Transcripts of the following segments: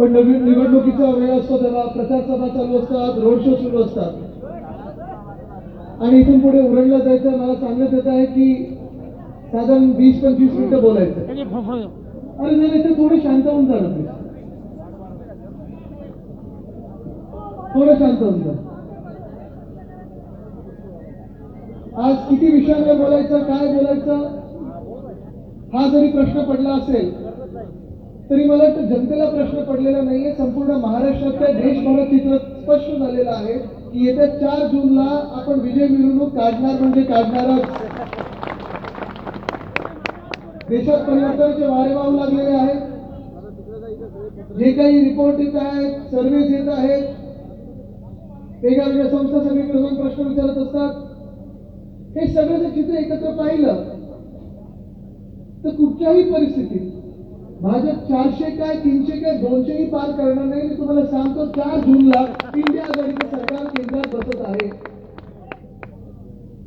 पण नवीन निवडणुकीचा वेळ असतो तेव्हा प्रचार सभा चालू असतात रोड शो सुरू असतात. आणि इथून पुढे उरणला जायचं मला सांगण्यात येत आहे की साधारण वीस पंचवीस मिनिटं बोलायचं. अरे जर इथे थोडे शांत होऊन जा. थोडं शांत होऊन जा. आज किती विषयांवर बोलायचं काय बोलायचं हा जरी प्रश्न पडला असेल तरी मला तर जनतेला प्रश्न पडलेला नाहीये. संपूर्ण महाराष्ट्रातल्या देशभरात चित्र स्पष्ट झालेलं आहे की येत्या चार जूनला आपण विजय मिरवणूक काढणार म्हणजे काढणारच. देशात परिवर्तनाचे वारे वाहू लागलेले आहेत. जे काही रिपोर्ट येत आहेत सर्व्हेज येत आहेत वेगवेगळ्या संस्था सगळीकडे जाऊन प्रश्न विचारत असतात. हे सगळं जर चित्र एकत्र पाहिलं तर कुठच्याही परिस्थितीत भाजप चारशे काय तीनशे काय दोनशेही पार करणार नाही. मी तुम्हाला सांगतो चार जूनला इंडिया आघाडीचं सरकार केंद्रात बसत आहे.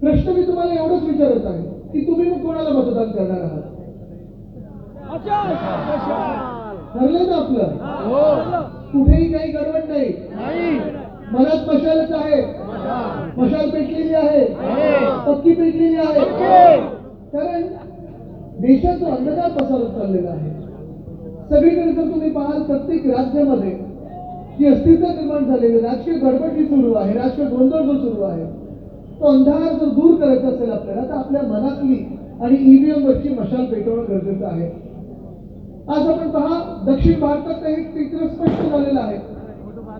प्रश्न मी तुम्हाला एवढंच विचारत आहे की तुम्ही मग कोणाला मतदान करणार आहात? ठरलं ना आपलं? कुठेही काही गडबड नाही. मनात मशालच आहे. मशाल पेटलेली आहे. पक्की पेटलेली आहे. कारण देशाचं अंधकार पसरत चाललेलं आहे. सगळीकडे जर तुम्ही पाहाल प्रत्येक राज्यामध्ये जी अस्तित्व निर्माण झालेली राजकीय गडबड जी सुरू आहे राजकीय गोंधळ जो सुरू आहे तो अंधार जर दूर करायचा असेल आपल्याला तर आपल्या मनातली आणि ईव्हीएम वरची मशाल पेटवणं गरजेचं आहे. आज आपण पहा दक्षिण भारतात हे चित्र स्पष्ट झालेलं आहे.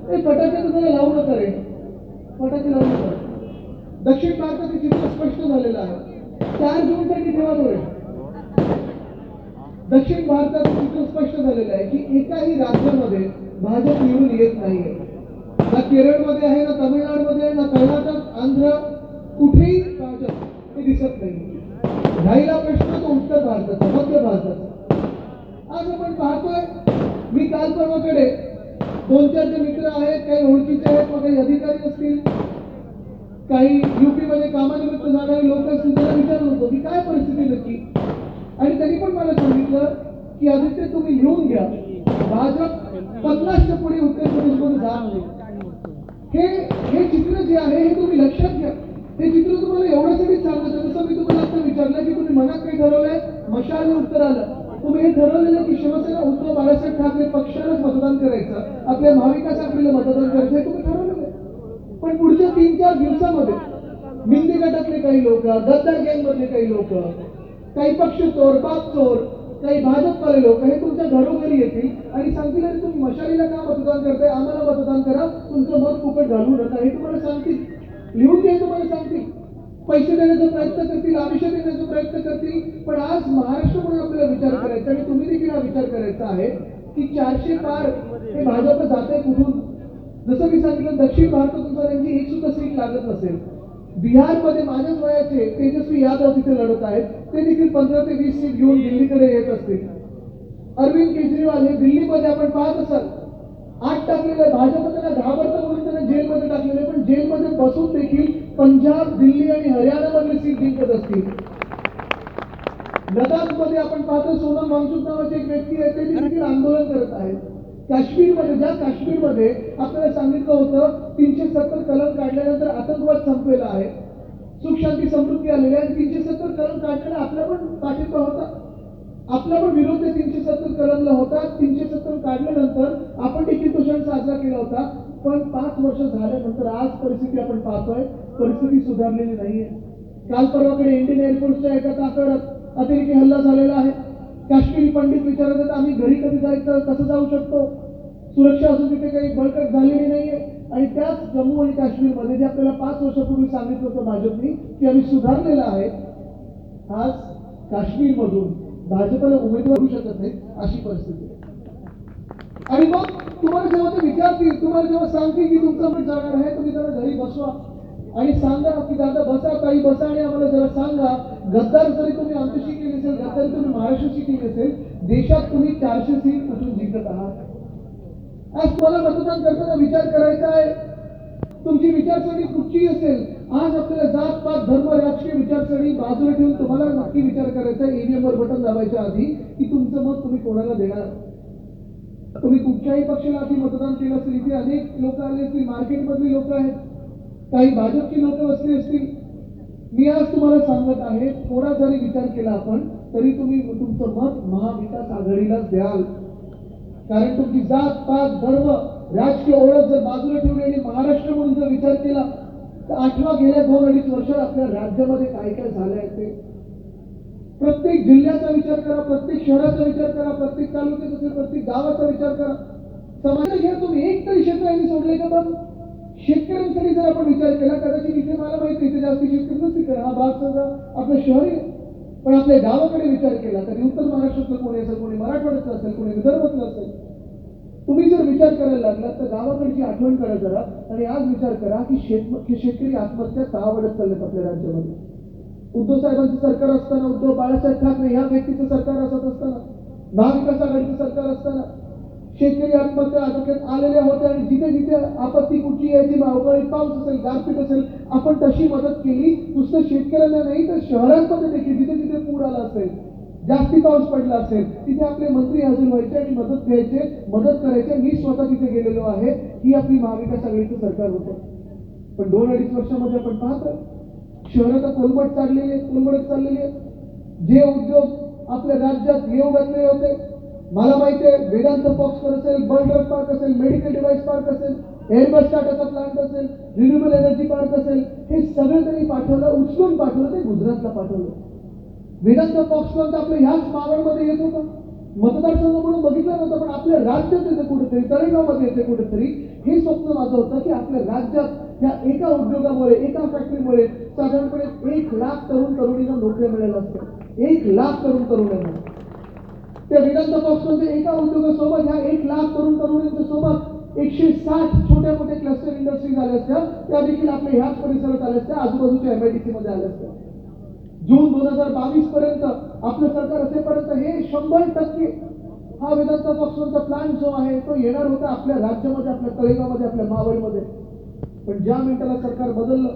ते फटाके तुम्हाला लावू नका रे. फटाके लावू नका. दक्षिण भारतात हे चित्र स्पष्ट झालेलं आहे. चार जून साठी ठेवा दक्षिण भारतात चित्र स्पष्ट झालेलं आहे की एकाही राज्यामध्ये भाजप येऊन येत नाहीये. ना केरळमध्ये आहे ना तामिळनाडूमध्ये आहे ना कर्नाटक आंध्र कुठेही भाजप हे दिसत नाही राहिला प्रश्न तो उत्तर भारताचा मध्य भारताचा. आज आपण पाहतोय मी काल परवाकडे दोन चार जे मित्र आहेत काही ओळखीचे आहेत मग काही अधिकारी असतील काही युपी मध्ये कामानिमित्त जाणारे लोक असतील त्यांना विचारलं होतं की काय परिस्थिती नक्की आणि त्यांनी पण मला सांगितलं की आदित्य तुम्ही लिहून घ्या. भाजप पन्नासच्या पुढे उत्तर प्रदेशमध्ये जात नाही. हे हे चित्र जे आहे हे तुम्ही लक्षात घ्या. हे चित्र तुम्हाला एवढ्यासाठी सांगत जसं मी तुम्हाला आता विचारलं की तुम्ही मनात काही ठरवलंय? मशालने उत्तर आलं. तुम्ही हे ठरवलेलं की शिवसेना उद्धव बाळासाहेब ठाकरे पक्षालाच मतदान करायचं. आपल्या महाविकास आघाडीला मतदान करायचं हे तुम्ही ठरवलेलं पण पुढच्या तीन चार दिवसामध्ये मिंदी गटातले काही लोक दत्ता गँग मधले काही लोक काही पक्ष चोर बाप चोर काही भाजपवाले लोक हे तुमच्या घरोघरी येतील आणि सांगतील अरे तुम्ही मशालीला का मतदान करताय? आम्हाला मतदान करा. तुमचं मत फुकट घालू नका. हे तुम्हाला सांगतील. लिहून घ्या तुम्हाला सांगतील. पैसे देण्याचा प्रयत्न करतील आयुष्य देण्याचा प्रयत्न करतील. पण आज महाराष्ट्र म्हणून आपल्याला विचार करायचा आणि तुम्ही देखील हा विचार करायचा आहे की चारशे पार हे भाजप जात आहे कुठून? जसं मी सांगितलं दक्षिण भारतातून जर एक सुद्धा सीट लागत नसेल. बिहारमध्ये माझ्याच वयाचे तेजस्वी यादव तिथे लढत आहेत. ते देखील पंधरा ते वीस सीट घेऊन दिल्लीकडे येत असतील. अरविंद केजरीवाल हे दिल्लीमध्ये आपण पाहत असाल. आठ टाकलेले आहे भाजप त्यांना घाबरतं म्हणून त्यांना जेलमध्ये टाकलेले पण जेलमध्ये बसून देखील पंजाब दिल्ली आणि हरियाणामधले सीट जिंकत असतील. लडाखमध्ये आपण पाहतो सोनम वांगचूक नावाची एक व्यक्ती आहे. ते देखील आंदोलन करत आहेत. काश्मीरमध्ये ज्या काश्मीरमध्ये आपल्याला सांगितलं होतं तीनशे सत्तर कलम काढल्यानंतर आतंकवाद संपलेला आहे. सुख शांती समृद्धी आलेली आहे. तीनशे सत्तर कलम काढण्याला आपला पण पाठिंबा होता. आपला पण विरोध त्या तीनशे सत्तर कलमला होता. तीनशे सत्तर काढल्यानंतर आपण देखील तो क्षण साजरा केला होता. पण पाच वर्ष झाल्यानंतर आज परिस्थिती आपण पाहतोय. परिस्थिती सुधारलेली नाहीये. काल परवाकडे इंडियन एअरफोर्सच्या एका ताकडात अतिरेकी हल्ला झालेला आहे. काश्मीरी पंडित विचारत आहेत आम्ही घरी कधी जायचं? कसं जाऊ शकतो? सुरक्षा असून तिथे काही बळकट झालेली नाहीये. आणि त्याच जम्मू आणि काश्मीरमध्ये जे आपल्याला पाच वर्षापूर्वी सांगितलं होतं भाजपनी की आम्ही सुधारलेलं आहे आज काश्मीरमधून भाजपला उमेदवार होऊ शकत नाही अशी परिस्थिती आणि मग तुम्हाला जेव्हा ते विचारतील तुम्हाला जेव्हा सांगतील की तुमचं पण जाणार आहे तुम्ही जरा घरी बसवा. आणि सांगा की दादा बसा काही बसा आणि आम्हाला जरा सांगा. गद्दार जरी तुम्ही आमच्याशी केली असेल गद्दारी तुम्ही महाराष्ट्राशी केली असेल देशात तुम्ही चारशे सीट कुठून जिंकत आहात? आज तुम्हाला मतदान करताना विचार करायचा आहे. तुमची विचारसरणी कुठची असेल आज आपल्याला जात पात धर्म राजकीय विचारसरणी बाजूला ठेवून तुम्हाला नक्की विचार करायचा ईव्हीएम वर बटन दाबायच्या आधी की तुमचं मत तुम्ही कोणाला देणार? तुम्ही कुठच्याही पक्षाला आधी मतदान केलं असेल इथे अनेक लोक आले असतील मार्केटमधली लोक आहेत. काही भाजपची लोक असली असतील. मी आज तुम्हाला सांगत आहे थोडा जरी विचार केला आपण तरी तुम्ही तुमचं मत महाविकास आघाडीलाच द्याल. कारण तुमची जात पात धर्म राजकीय ओळख जर बाजूला ठेवली आणि महाराष्ट्र म्हणून जर विचार केला तर आठवा गेल्या दोन अडीच वर्षात आपल्या राज्यामध्ये काय काय झालं आहे ते प्रत्येक जिल्ह्याचा विचार करा प्रत्येक शहराचा विचार करा प्रत्येक तालुक्याचा असेल प्रत्येक गावाचा विचार करा समाज घ्या तुम्ही एक तरी क्षेत्र यांनी सोडले का पण शेतकऱ्यांसाठी जर आपण विचार केला कदाचित इथे मला माहिती इथे जास्ती शेतकरी नसतील कारण हा भाग समजा आपलं शहर आहे. पण आपल्या गावाकडे विचार केला तरी उत्तर महाराष्ट्रातलं कोणी असेल कोणी मराठवाड्यातलं असेल कोणी विदर्भातलं असेल तुम्ही जर विचार करायला लागलात तर गावाकडची आठवण करा जरा आणि आज विचार करा की शेत शेतकरी आत्महत्या का वाढत चालल्यात आपल्या राज्यामध्ये? उद्धव साहेबांचं सरकार असताना उद्धव बाळासाहेब ठाकरे ह्या व्यक्तीचं सरकार असत असताना महाविकास आघाडीचं सरकार असताना शेतकरी आत्महत्या आटोक्यात आलेल्या होत्या आणि जिथे जिथे आपत्ती कुठची यायची अवकाळी पाऊस असेल गारपीट असेल आपण तशी मदत केली. नुसतं शेतकऱ्यांना नाही तर शहरांमध्ये देखील जिथे जिथे पूर आला असेल जास्ती पाऊस पडला असेल तिथे आपले मंत्री हजर व्हायचे आणि मदत घ्यायचे. मदत करायचे. मी स्वतः तिथे गेलेलो आहे. ही आपली महाविकास आघाडीचं सरकार होतं. पण दोन अडीच वर्षामध्ये आपण पाहतो. शहर तर कोलमट चाललेली आहेत कोलमडत चाललेली आहेत. जे उद्योग आपल्या राज्यात येऊ घातले होते मला माहिती आहे वेदांत फॉक्सकर असेल बर्डर पार्क असेल मेडिकल डिव्हाइस पार्क असेल एअरबस टाटाचा प्लांट असेल रिन्युएबल एनर्जी पार्क असेल हे सगळं त्यांनी पाठवलं उचलून पाठवलं ते गुजरातला पाठवलं. वेदांत पॉक्स तर आपलं ह्याच मावळमध्ये येत होतं. मतदारसंघ म्हणून बघितलं नव्हतं पण आपल्या राज्यात येते कुठेतरी तळेगावमध्ये येते कुठेतरी. हे स्वप्न माझं होतं की आपल्या राज्यात या एका उद्योगामुळे एका फॅक्टरीमुळे साधारणपणे एक लाख तरुण तरुणींना नोकऱ्या मिळाल्या असतात एक लाख तरुण तरुणांना. त्या वेदांत फॉक्सकॉनच्या एका उद्योगासोबत ह्या एक लाख तरुण तरुणींच्या सोबत एकशे साठ छोट्या मोठ्या क्लस्टर इंडस्ट्री झाल्या असत्या. त्या देखील आपल्या ह्याच परिसरात आल्या असत्या. आजूबाजूच्या एमआयडीसी मध्ये आल्या असत्या. जून दोन हजार बावीस पर्यंत आपलं सरकार असेपर्यंत हे शंभर टक्के हा वेदांत पक्षांचा प्लॅन जो आहे तो येणार होता आपल्या राज्यामध्ये आपल्या तळेगावमध्ये आपल्या मावळमध्ये. पण ज्या मिनिटाला सरकार बदललं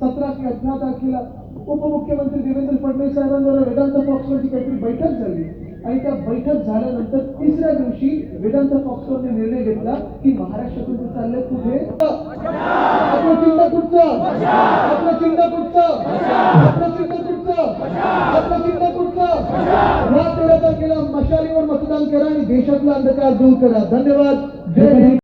सतरा ते अठरा तारखेला उपमुख्यमंत्री देवेंद्र फडणवीस साहेबांवर वेदांत पक्षाची काहीतरी बैठक झाली. आणि त्या बैठक झाल्यानंतर तिसऱ्या दिवशी वेदांत पक्षाने निर्णय घेतला की महाराष्ट्र ते चाललंय कुठे? आपलं चिन्ह कुठचं आपलं चिन्ह कुठचं आपलं चिन्ह कुठचं आपलं चिन्ह कुठचं या तेरा तारखेला मशालीवर मतदान करा आणि देशातला अंधकार दूर करा. धन्यवाद. जय हिंद.